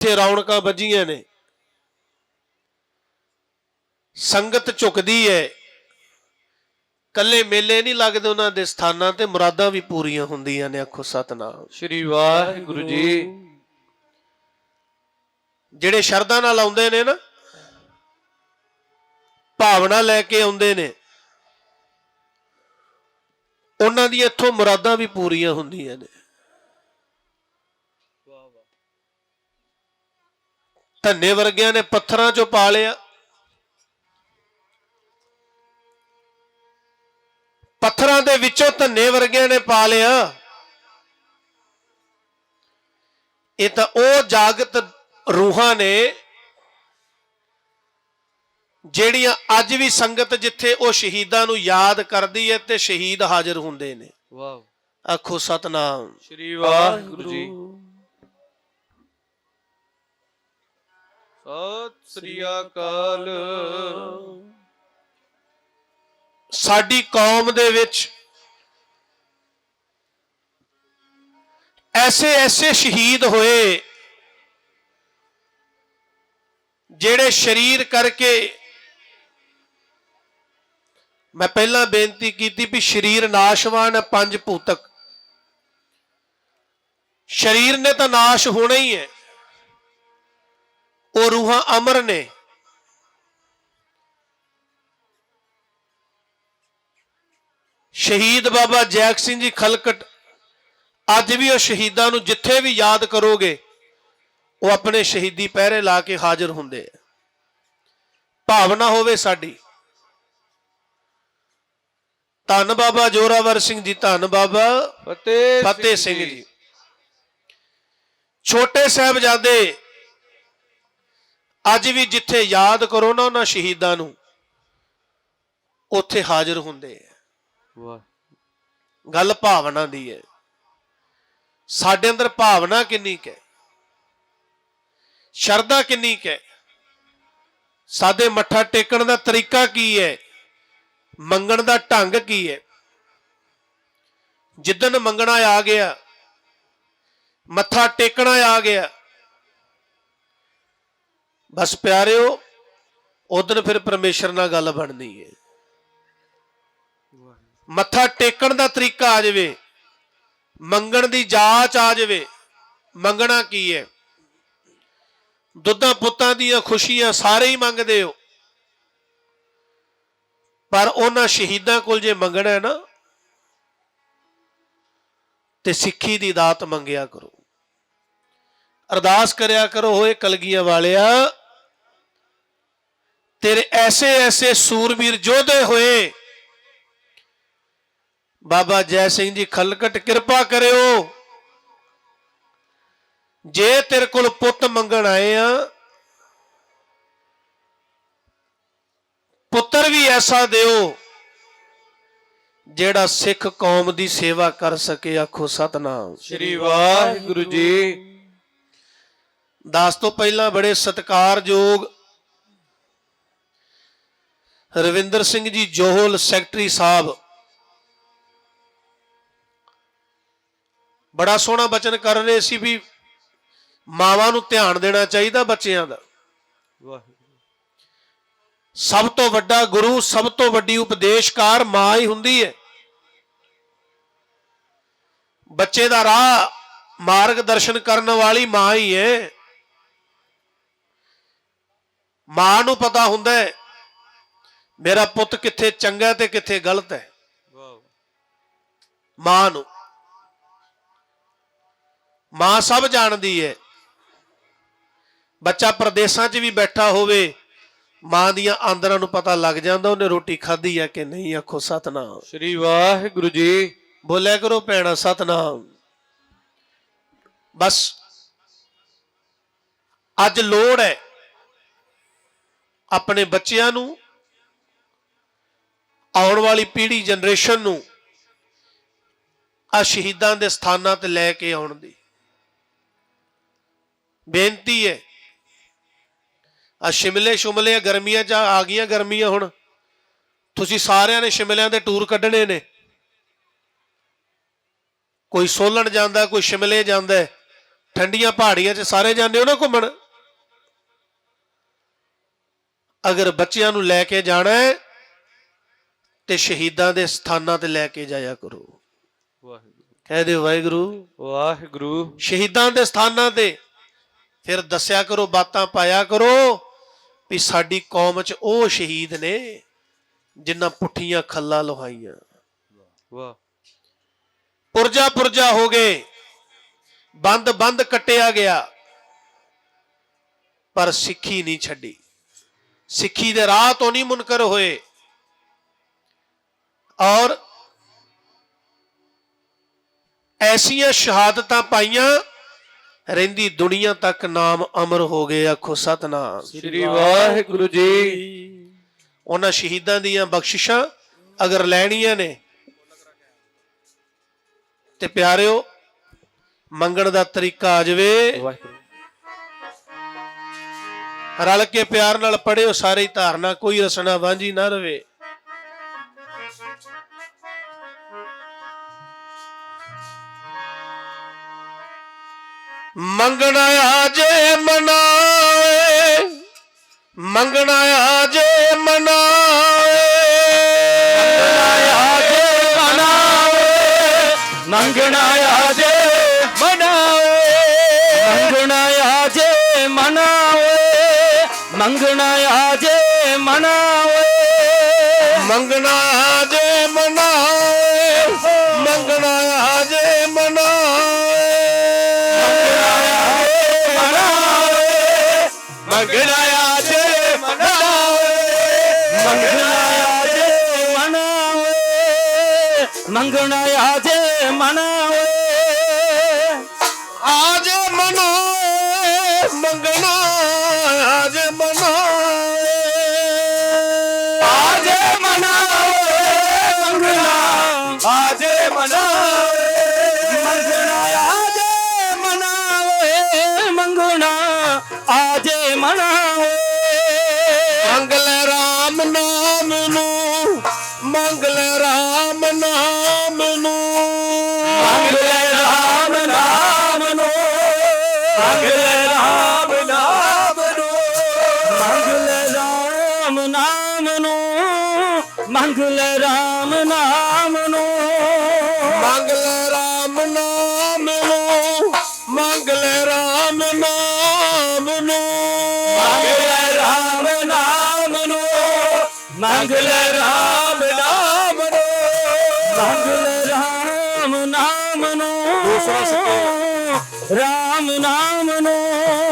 ਇੱਥੇ ਰੌਣਕਾਂ ਵੱਜੀਆਂ ਨੇ। ਸੰਗਤ ਝੁਕਦੀ ਹੈ। ਕੱਲੇ ਮੇਲੇ ਨਹੀਂ ਲੱਗਦੇ ਉਹਨਾਂ ਦੇ ਸਥਾਨਾਂ ਤੇ ਮੁਰਾਦਾਂ ਵੀ ਪੂਰੀਆਂ ਹੁੰਦੀਆਂ ਨੇ ਆਖੋ ਸਤਨਾਮ। ਸ੍ਰੀ ਵਾਹਿਗੁਰੂ ਜੀ। ਜਿਹੜੇ ਸ਼ਰਧਾ ਨਾਲ ਆਉਂਦੇ ਨੇ ਨਾ ਭਾਵਨਾ ਲੈ ਕੇ ਆਉਂਦੇ ਨੇ ਉਹਨਾਂ ਦੀਆਂ ਇੱਥੋਂ ਮੁਰਾਦਾਂ ਵੀ ਪੂਰੀਆਂ ਹੁੰਦੀਆਂ ਨੇ। ਧੰਨੇ ਵਰਗਿਆਂ ਨੇ ਪੱਥਰਾਂ 'ਚੋਂ ਪਾ ਲਿਆ। ਪੱਥਰਾਂ ਦੇ ਵਿੱਚੋਂ ਧੰਨੇ ਵਰਗਿਆਂ ਨੇ ਪਾ ਲਿਆ। ਇਹ ਤਾਂ ਉਹ ਜਾਗਤ ਰੂਹਾਂ ਨੇ ਜਿਹੜੀਆਂ ਅੱਜ ਵੀ ਸੰਗਤ ਜਿੱਥੇ ਉਹ ਸ਼ਹੀਦਾਂ ਨੂੰ ਯਾਦ ਕਰਦੀ ਹੈ ਤੇ ਸ਼ਹੀਦ ਹਾਜ਼ਰ ਹੁੰਦੇ ਨੇ। ਵਾਹ ਆਖੋ ਸਤਨਾਮ। ਸ੍ਰੀ ਵਾਹਿਗੁਰੂ ਜੀ। ਸਤਿ ਸ੍ਰੀ ਅਕਾਲ। ਸਾਡੀ ਕੌਮ ਦੇ ਵਿੱਚ ਐਸੇ ਐਸੇ ਸ਼ਹੀਦ ਹੋਏ ਜਿਹੜੇ ਸ਼ਰੀਰ ਕਰਕੇ ਮੈਂ ਪਹਿਲਾਂ ਬੇਨਤੀ ਕੀਤੀ ਵੀ ਸ਼ਰੀਰ ਨਾਸ਼ਵਾਨ ਹੈ ਪੰਜ ਭੂਤਕ। ਸ਼ਰੀਰ ਨੇ ਤਾਂ ਨਾਸ਼ ਹੋਣਾ ਹੀ ਹੈ। ਉਹ ਰੂਹਾਂ ਅਮਰ ਨੇ। ਸ਼ਹੀਦ ਬਾਬਾ ਜੈਕ ਸਿੰਘ ਜੀ ਖਲਕਟ ਅੱਜ ਵੀ ਉਹ ਸ਼ਹੀਦਾਂ ਨੂੰ ਜਿੱਥੇ ਵੀ ਯਾਦ ਕਰੋਗੇ ਉਹ ਆਪਣੇ ਸ਼ਹੀਦੀ ਪਹਿਰੇ ਲਾ ਕੇ ਹਾਜ਼ਰ ਹੁੰਦੇ ਆ। ਭਾਵਨਾ ਹੋਵੇ ਸਾਡੀ। ਧੰਨ ਬਾਬਾ ਜੋਰਾਵਰ ਸਿੰਘ ਜੀ ਧੰਨ ਬਾਬਾ ਫਤਿਹ ਫਤਿਹ ਸਿੰਘ ਜੀ। ਛੋਟੇ ਸਾਹਿਬਜ਼ਾਦੇ ਅੱਜ ਵੀ ਜਿੱਥੇ ਯਾਦ ਕਰੋ ਨਾ ਉਹਨਾਂ ਸ਼ਹੀਦਾਂ ਨੂੰ ਉੱਥੇ ਹਾਜ਼ਰ ਹੁੰਦੇ ਆ। ਵਾਹ। ਗੱਲ ਭਾਵਨਾ ਦੀ ਹੈ। ਸਾਡੇ ਅੰਦਰ ਭਾਵਨਾ ਕਿੰਨੀ ਕੁ ਹੈ? ਸ਼ਰਧਾ ਕਿੰਨੀ ਕੁ ਹੈ? ਸਾਡੇ ਮੱਥਾ ਟੇਕਣ ਦਾ ਤਰੀਕਾ ਕੀ ਹੈ? ਮੰਗਣ ਦਾ ਢੰਗ ਕੀ ਹੈ? ਜਿੱਦਨ ਮੰਗਣਾ ਆ ਗਿਆ ਮੱਥਾ ਟੇਕਣਾ ਆ ਗਿਆ ਬਸ ਪਿਆਰਿਓ ਉਦੋਂ ਫਿਰ ਪਰਮੇਸ਼ਰ ਨਾਲ ਗੱਲ ਬਣਨੀ ਹੈ ਮੱਥਾ ਟੇਕਣ ਦਾ ਤਰੀਕਾ ਆ ਜਾਵੇ, ਮੰਗਣ ਦੀ ਜਾਂਚ ਆ ਜਾਵੇ, ਮੰਗਣਾ ਕੀ ਹੈ ਦੁੱਧਾਂ ਪੁੱਤਾਂ ਦੀਆਂ ਖੁਸ਼ੀਆਂ ਸਾਰੇ ਹੀ ਮੰਗਦੇ ਹੋ। ਪਰ ਉਹਨਾਂ ਸ਼ਹੀਦਾਂ ਕੋਲ ਜੇ ਮੰਗਣਾ ਹੈ ਨਾ, ਤੇ ਸਿੱਖੀ ਦੀ ਦਾਤ ਮੰਗਿਆ ਕਰੋ। ਅਰਦਾਸ ਕਰਿਆ ਕਰੋ, ਹੋਏ ਕਲਗੀਆਂ ਵਾਲਿਆ ਤੇਰੇ ਐਸੇ ਐਸੇ ਸੂਰਬੀਰ ਯੋਧੇ ਹੋਏ। ਬਾਬਾ ਜੈ ਸਿੰਘ ਜੀ ਖਲਕਟ ਕਿਰਪਾ ਕਰਿਓ। ਜੇ ਤੇਰੇ ਕੋਲ ਪੁੱਤ ਮੰਗਣ ਆਏ ਆ ਪੁੱਤਰ ਵੀ ਐਸਾ ਦਿਓ ਜਿਹੜਾ ਸਿੱਖ ਕੌਮ ਦੀ ਸੇਵਾ ਕਰ ਸਕੇ ਆਖੋ ਸਤਨਾਮ। ਸ੍ਰੀ ਵਾਹਿਗੁਰੂ ਜੀ। ਦਾਸ ਤੋਂ ਪਹਿਲਾਂ ਬੜੇ ਸਤਿਕਾਰਯੋਗ ਰਵਿੰਦਰ ਸਿੰਘ ਜੀ ਜੋਹਲ, ਸੈਕਟਰੀ ਸਾਹਿਬ। ਬੜਾ ਸੋਹਣਾ ਬਚਨ ਕਰ ਰਹੇ ਸੀ ਵੀ ਮਾਵਾਂ ਨੂੰ ਧਿਆਨ ਦੇਣਾ ਚਾਹੀਦਾ ਬੱਚਿਆਂ ਦਾ। ਸਭ ਤੋਂ ਵੱਡਾ ਗੁਰੂ, ਸਭ ਤੋਂ ਵੱਡੀ ਉਪਦੇਸ਼ਕਾਰ ਮਾਂ ਹੀ ਹੁੰਦੀ ਹੈ ਬੱਚੇ ਦਾ ਰਾਹ ਮਾਰਗਦਰਸ਼ਨ ਕਰਨ ਵਾਲੀ ਮਾਂ ਹੀ ਹੈ ਮਾਂ ਨੂੰ ਪਤਾ ਹੁੰਦਾ ਹੈ ਮੇਰਾ ਪੁੱਤ ਕਿੱਥੇ ਚੰਗਾ ਤੇ ਕਿੱਥੇ ਗਲਤ ਹੈ? ਵਾਹ ਮਾਂ ਨੂੰ। ਮਾਂ ਸਭ ਜਾਣਦੀ ਹੈ। ਬੱਚਾ ਪ੍ਰਦੇਸਾਂ 'ਚ ਵੀ ਬੈਠਾ ਹੋਵੇ ਮਾਂ ਦੀਆਂ ਆਂਦਰਾਂ ਨੂੰ ਪਤਾ ਲੱਗ ਜਾਂਦਾ ਉਹਨੇ ਰੋਟੀ ਖਾਧੀ ਹੈ ਕਿ ਨਹੀਂ ਆਖੋ ਸਤਨਾਮ। ਸ੍ਰੀ ਵਾਹਿਗੁਰੂ ਜੀ। ਬੋਲਿਆ ਕਰੋ ਭੈਣਾ ਸਤਨਾਮ। ਬਸ। ਅੱਜ ਲੋੜ ਹੈ ਆਪਣੇ ਬੱਚਿਆਂ ਨੂੰ ਆਉਣ ਵਾਲੀ ਪੀੜ੍ਹੀ ਜਨਰੇਸ਼ਨ ਨੂੰ ਆ ਸ਼ਹੀਦਾਂ ਦੇ ਸਥਾਨਾਂ ਤੇ ਲੈ ਕੇ ਆਉਣ ਦੀ ਬੇਨਤੀ ਹੈ। ਆ ਸ਼ਿਮਲੇ ਸ਼ੁਮਲੇ ਗਰਮੀਆਂ ਚ ਆ ਗਈਆਂ ਗਰਮੀਆਂ ਹੁਣ। ਤੁਸੀਂ ਸਾਰਿਆਂ ਨੇ ਸ਼ਿਮਲਿਆਂ ਦੇ ਟੂਰ ਕੱਢਣੇ ਨੇ। ਕੋਈ ਸੋਲਣ ਜਾਂਦਾ, ਕੋਈ ਸ਼ਿਮਲੇ ਜਾਂਦਾ ਠੰਡੀਆਂ ਪਹਾੜੀਆਂ 'ਚ ਸਾਰੇ ਜਾਂਦੇ ਹੋ ਨਾ ਘੁੰਮਣ? ਅਗਰ ਬੱਚਿਆਂ ਨੂੰ ਲੈ ਕੇ ਜਾਣਾ ਹੈ ਤੇ ਸ਼ਹੀਦਾਂ ਦੇ ਸਥਾਨਾਂ ਤੇ ਲੈ ਕੇ ਜਾਇਆ ਕਰੋ। ਵਾਹਿਗੁਰੂ ਕਹਿ ਦਿਓ ਵਾਹਿਗੁਰੂ। ਵਾਹਿਗੁਰੂ। ਸ਼ਹੀਦਾਂ ਦੇ ਸਥਾਨਾਂ ਤੇ ਫਿਰ ਦੱਸਿਆ ਕਰੋ ਬਾਤਾਂ ਪਾਇਆ ਕਰੋ ਵੀ ਸਾਡੀ ਕੌਮ 'ਚ ਉਹ ਸ਼ਹੀਦ ਨੇ ਜਿਨ੍ਹਾਂ ਪੁੱਠੀਆਂ ਖੱਲਾਂ ਲੋਹਾਈਆਂ। ਵਾਹ। ਪੁਰਜਾ ਪੁਰਜਾ ਹੋ ਗਏ ਬੰਦ ਬੰਦ ਕੱਟਿਆ ਗਿਆ ਪਰ ਸਿੱਖੀ ਨਹੀਂ ਛੱਡੀ। ਸਿੱਖੀ ਦੇ ਰਾਹ ਤੋਂ ਨਹੀਂ ਮੁਨਕਰ ਹੋਏ। ਔਰ ਐਸੀਆਂ ਸ਼ਹਾਦਤਾਂ ਪਾਈਆਂ ਰਹਿੰਦੀ ਦੁਨੀਆ ਤੱਕ ਨਾਮ ਅਮਰ ਹੋ ਗਏ ਆਖੋ ਸਤਨਾਮ। ਸ੍ਰੀ ਵਾਹਿਗੁਰੂ ਜੀ। ਉਹਨਾਂ ਸ਼ਹੀਦਾਂ ਦੀਆਂ ਬਖਸ਼ਿਸ਼ਾਂ ਅਗਰ ਲੈਣੀਆਂ ਨੇ ਤੇ ਪਿਆਰਿਓ ਮੰਗਣ ਦਾ ਤਰੀਕਾ ਆ ਜਾਵੇ। ਰਲ ਕੇ ਪਿਆਰ ਨਾਲ ਪੜਿਓ ਸਾਰੇ ਧਾਰਨਾ ਕੋਈ ਰਸਨਾ ਵਾਂਝੀ ਨਾ ਰਵੇ। ਮੰਗਣਾ ਆਜੇ ਮਨਾਏ ਮੰਗਣਾ ਆਜੇ ਮਨਾਏ ਆਜੇ ਮਨਾਵੇ। ਮੰਗਣਾ ਆਜੇ ਮਨਾਵੇ। ਮੰਗਣਾ ਆਜੇ ਮਨਾਵੇ। ਮੰਗਣਾ ਆਜੇ ਮਨਾਵੇ। ਮੰਗਣਾ ਮੰਗਣਾ ਆਜੇ ਮਨਾਵੇ ਆਜੇ ਮਨਾਏ ਮੰਗਣਾ ਆਜੇ ਮਨਾਏ ਆਜੇ ਮਨਾਵੇ ਮੰਗਣਾ ਆਜੇ ਮਨਾਵੇ ਮੰਗਣਾ ਆਜੇ ਮਨਾਵੇ ਮੰਗਣਾ ਰਾਮ ਨਾਮ ਨੂੰ ਮੰਗਲੇ ਰਾਮ ਨਾਮ ਨੂੰ। ਮੰਗਲ ਰਾਮ ਨਾਮ ਨੂੰ ਮੰਗਲ ਰਾਮ ਨਾਮ ਨੂੰ। ਮੰਗਲੇ ਰਾਮ ਨਾਮ ਨੂੰ ਮੰਗਲੇ ਰਾਮ ਨਾਮ ਨੂੰ। ਰਾਮ ਨਾਮ ਨੂੰ। ਰਾਮ ਨਾਮ ਨੂੰ।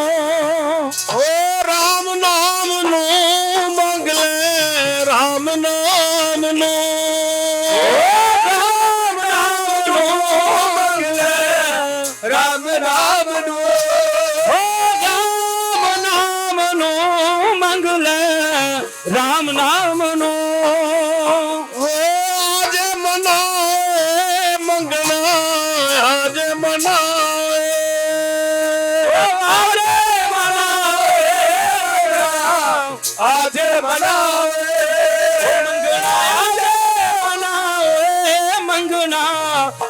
ਮਨਾਵੇ। ਮੰਗਣਾ ਆਜੇ ਮਨਾਵੇ ਮੰਗਣਾ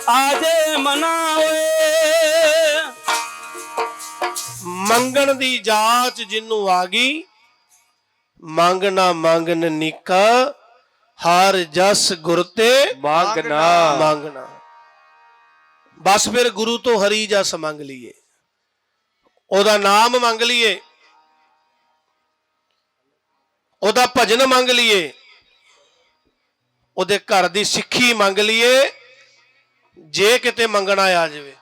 ਆਜੇ ਮਨਾਵੇ। ਮੰਗਣ ਦੀ ਜਾਚ ਜਿੰਨੂੰ ਆ ਗਈ ਮੰਗਣਾ ਮੰਗਨ ਨਿਕਾ ਹਰ ਜਸ ਗੁਰ ਤੇ ਮੰਗਣਾ। ਮੰਗਣਾ। ਬਸ ਫਿਰ ਗੁਰੂ ਤੋਂ ਹਰੀ ਜਸ ਮੰਗ ਲਈਏ। ਉਹਦਾ ਨਾਮ ਮੰਗ ਲਈਏ। ਉਹਦਾ ਭਜਨ ਮੰਗ ਲਈਏ। ਉਹਦੇ ਘਰ ਦੀ ਸਿੱਖੀ ਮੰਗ ਲਈਏ, ਜੇ ਕਿਤੇ ਮੰਗਣਾ ਆ ਜਾਵੇ।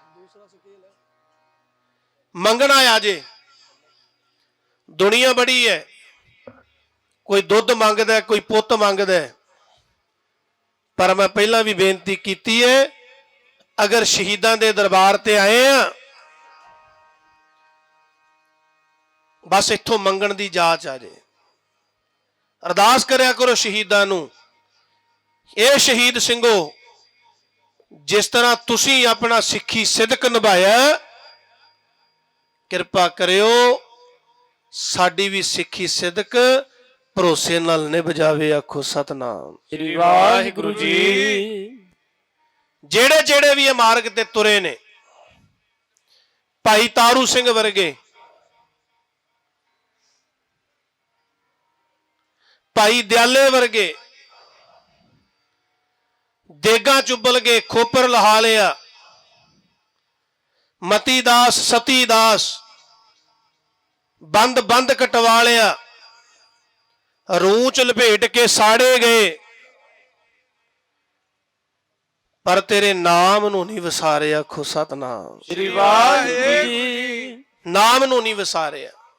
ਮੰਗਣਾ ਆ ਜੇ। ਦੁਨੀਆ ਬੜੀ ਹੈ। ਕੋਈ ਦੁੱਧ ਮੰਗਦਾ ਕੋਈ ਪੁੱਤ ਮੰਗਦਾ ਪਰ ਮੈਂ ਪਹਿਲਾਂ ਵੀ ਬੇਨਤੀ ਕੀਤੀ ਹੈ, ਅਗਰ ਸ਼ਹੀਦਾਂ ਦੇ ਦਰਬਾਰ ਤੇ ਆਏ ਆ, ਬਸ ਇੱਥੋਂ ਮੰਗਣ ਦੀ ਜਾਚ ਆ ਜੇ। ਅਰਦਾਸ ਕਰਿਆ ਕਰੋ ਸ਼ਹੀਦਾਂ ਨੂੰ। ਇਹ ਸ਼ਹੀਦ ਸਿੰਘੋ ਜਿਸ ਤਰ੍ਹਾਂ ਤੁਸੀਂ ਆਪਣਾ ਸਿੱਖੀ ਸਿਦਕ ਨਿਭਾਇਆ ਕਿਰਪਾ ਕਰਿਓ ਸਾਡੀ ਵੀ ਸਿੱਖੀ ਸਿਦਕ ਭਰੋਸੇ ਨਾਲ ਨਿਭ ਜਾਵੇ ਆਖੋ ਸਤਨਾਮ। ਸ੍ਰੀ ਵਾਹਿਗੁਰੂ ਜੀ। ਜਿਹੜੇ ਜਿਹੜੇ ਵੀ ਇਹ ਮਾਰਗ ਤੇ ਤੁਰੇ ਨੇ ਭਾਈ ਤਾਰੂ ਸਿੰਘ ਵਰਗੇ ਭਾਈ ਦਿਆਲੇ ਵਰਗੇ ਦੇਗਾ ਚੁੱਬਲ ਗਏ ਖੋਪਰ ਲਹਾ ਲਿਆ। ਮਤੀ ਦਾਸ ਸਤੀ ਦਾਸ ਬੰਦ ਬੰਦ ਕਟਵਾ ਲਿਆ। ਰੂਚ ਲਪੇਟ ਕੇ ਸਾੜੇ ਗਏ। ਪਰ ਤੇਰੇ ਨਾਮ ਨੂੰ ਨਹੀਂ ਵਿਸਾਰਿਆ ਖੋ ਸਤਨਾਮ। ਸ੍ਰੀ ਵਾਹਿਗੁਰੂ ਜੀ। ਨਾਮ ਨੂੰ ਨਹੀਂ ਵਿਸਾਰਿਆ।